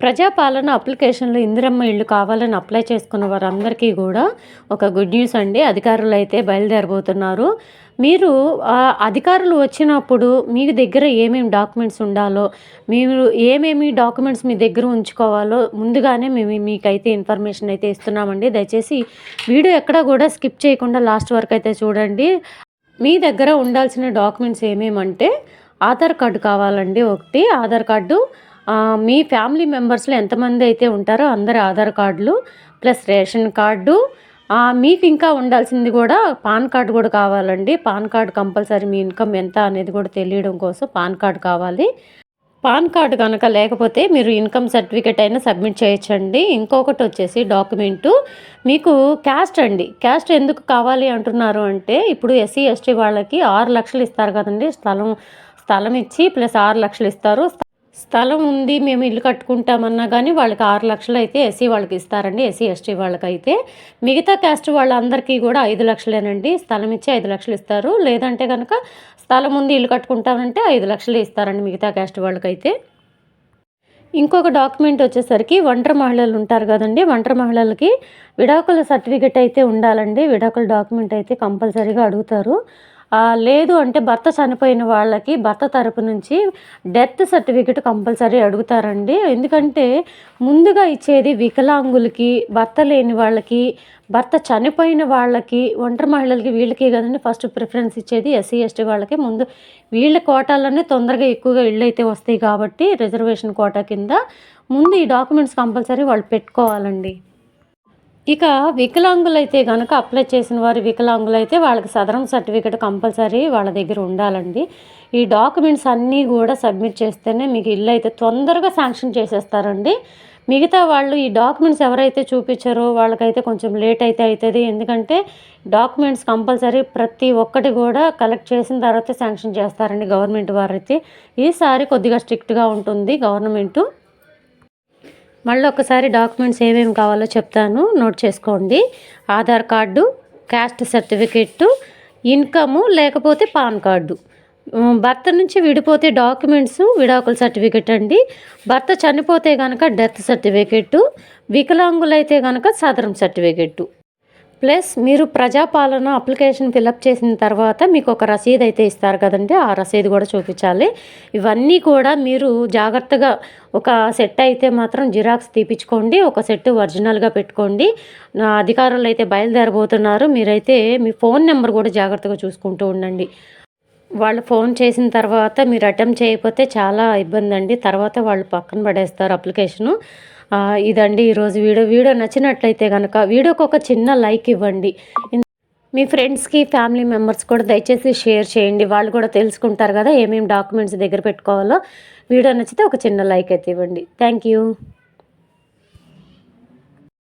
ప్రజాపాలన అప్లికేషన్లు ఇందిరమ్మ ఇళ్ళు కావాలని అప్లై చేసుకున్న వారందరికీ కూడా ఒక గుడ్ న్యూస్ అండి. అధికారులు అయితే బయలుదేరబోతున్నారు. మీరు అధికారులు వచ్చినప్పుడు మీ దగ్గర ఏమేమి డాక్యుమెంట్స్ ఉండాలో మీరు ఏమేమి డాక్యుమెంట్స్ మీ దగ్గర ఉంచుకోవాలో ముందుగానే మేము మీకైతే ఇన్ఫర్మేషన్ అయితే ఇస్తున్నామండి. దయచేసి వీడియో ఎక్కడ కూడా స్కిప్ చేయకుండా లాస్ట్ వరకు అయితే చూడండి. మీ దగ్గర ఉండాల్సిన డాక్యుమెంట్స్ ఏమేమంటే ఆధార్ కార్డు కావాలండి ఒకటి ఆధార్ కార్డు మీ ఫ్యామిలీ మెంబర్స్లో ఎంతమంది అయితే ఉంటారో అందరి ఆధార్ కార్డులు ప్లస్ రేషన్ కార్డు మీకు ఇంకా ఉండాల్సింది కూడా పాన్ కార్డు కూడా కావాలండి. పాన్ కార్డు కంపల్సరీ మీ ఇన్కమ్ ఎంత అనేది కూడా తెలియడం కోసం పాన్ కార్డు కావాలి. పాన్ కార్డు కనుక లేకపోతే మీరు ఇన్కమ్ సర్టిఫికేట్ అయినా సబ్మిట్ చేయొచ్చండి. ఇంకొకటి వచ్చేసి డాక్యుమెంటు. మీకు క్యాస్ట్ అండి. క్యాస్ట్ ఎందుకు కావాలి అంటున్నారు అంటే ఇప్పుడు ఎస్సీ ఎస్టీ వాళ్ళకి ఆరు లక్షలు ఇస్తారు కదండి. స్థలం స్థలం ఇచ్చి ప్లస్ ఆరు లక్షలు ఇస్తారు. స్థలం ఉంది మేము ఇల్లు కట్టుకుంటామన్నా కానీ వాళ్ళకి ఆరు లక్షలు అయితే ఎస్సీ వాళ్ళకి ఇస్తారండి ఎస్సీ ఎస్టీ వాళ్ళకైతే. మిగతా క్యాస్ట్ వాళ్ళందరికీ కూడా ఐదు లక్షలేనండి. స్థలం ఇచ్చి ఐదు లక్షలు ఇస్తారు. లేదంటే కనుక స్థలం ఉంది ఇల్లు కట్టుకుంటామంటే ఐదు లక్షలు ఇస్తారండి మిగతా క్యాస్ట్ వాళ్ళకైతే. ఇంకొక డాక్యుమెంట్ వచ్చేసరికి ఒంటరి మహిళలు ఉంటారు కదండి. ఒంటరి మహిళలకి విడాకుల సర్టిఫికెట్ అయితే ఉండాలండి. విడాకుల డాక్యుమెంట్ అయితే కంపల్సరీగా అడుగుతారు. లేదు అంటే భర్త చనిపోయిన వాళ్ళకి భర్త తరపు నుంచి డెత్ సర్టిఫికెట్ కంపల్సరీ అడుగుతారండి. ఎందుకంటే ముందుగా ఇచ్చేది వికలాంగులకి భర్త లేని వాళ్ళకి భర్త చనిపోయిన వాళ్ళకి ఒంటరి మహిళలకి వీళ్ళకి కదండి ఫస్ట్ ప్రిఫరెన్స్ ఇచ్చేది. ఎస్సీ ఎస్టీ వాళ్ళకి ముందు వీళ్ళ కోటాలోనే తొందరగా ఎక్కువగా ఇళ్ళు అయితే వస్తాయి కాబట్టి రిజర్వేషన్ కోటా కింద ముందు ఈ డాక్యుమెంట్స్ కంపల్సరీ వాళ్ళు పెట్టుకోవాలండి. ఇక వికలాంగులైతే కనుక అప్లై చేసిన వారి వికలాంగులైతే వాళ్ళకి సదరం సర్టిఫికేట్ కంపల్సరీ వాళ్ళ దగ్గర ఉండాలండి. ఈ డాక్యుమెంట్స్ అన్నీ కూడా సబ్మిట్ చేస్తేనే మీకు ఇల్లు అయితే తొందరగా శాంక్షన్ చేసేస్తారండి. మిగతా వాళ్ళు ఈ డాక్యుమెంట్స్ ఎవరైతే చూపించారో వాళ్ళకైతే కొంచెం లేట్ అయితే అవుతుంది ఎందుకంటే డాక్యుమెంట్స్ కంపల్సరీ ప్రతి ఒక్కటి కూడా కలెక్ట్ చేసిన తర్వాత శాంక్షన్ చేస్తారండి గవర్నమెంట్ వారైతే. ఈసారి కొద్దిగా స్ట్రిక్ట్గా ఉంటుంది గవర్నమెంటు. మళ్ళీ ఒకసారి డాక్యుమెంట్స్ ఏమేమి కావాలో చెప్తాను. నోట్ చేసుకోండి. Aadhaar card caste certificate income లేకపోతే పాన్ కార్డు. భర్త నుంచి విడిపోతే డాక్యుమెంట్స్ విడాకుల సర్టిఫికెట్ అండి. భర్త చనిపోతే కనుక డెత్ సర్టిఫికెట్టు వికలాంగులైతే కనుక సదరం సర్టిఫికెట్టు. ప్లస్ మీరు ప్రజాపాలన అప్లికేషన్ ఫిలప్ చేసిన తర్వాత మీకు ఒక రసీదు అయితే ఇస్తారు కదండి. ఆ రసీదు కూడా చూపించాలి. ఇవన్నీ కూడా మీరు జాగ్రత్తగా ఒక సెట్ అయితే మాత్రం జిరాక్స్ తీపించుకోండి ఒక సెట్ ఒరిజినల్గా పెట్టుకోండి. నా అధికారులు అయితే బయలుదేరబోతున్నారు. మీరైతే మీ ఫోన్ నెంబర్ కూడా జాగ్రత్తగా చూసుకుంటూ ఉండండి. వాళ్ళు ఫోన్ చేసిన తర్వాత మీరు అటెంప్ట్ చేయకపోతే చాలా ఇబ్బంది అండి తర్వాత వాళ్ళు పక్కన పడేస్తారు అప్లికేషను. ఇదండి ఈరోజు వీడియో. వీడియో నచ్చినట్లయితే కనుక వీడియోకి ఒక చిన్న లైక్ ఇవ్వండి. మీ ఫ్రెండ్స్కి ఫ్యామిలీ మెంబర్స్ కూడా దయచేసి షేర్ చేయండి. వాళ్ళు కూడా తెలుసుకుంటారు కదా ఏమేమి డాక్యుమెంట్స్ దగ్గర పెట్టుకోవాలో. వీడియో నచ్చితే ఒక చిన్న లైక్ అయితే ఇవ్వండి. Thank you.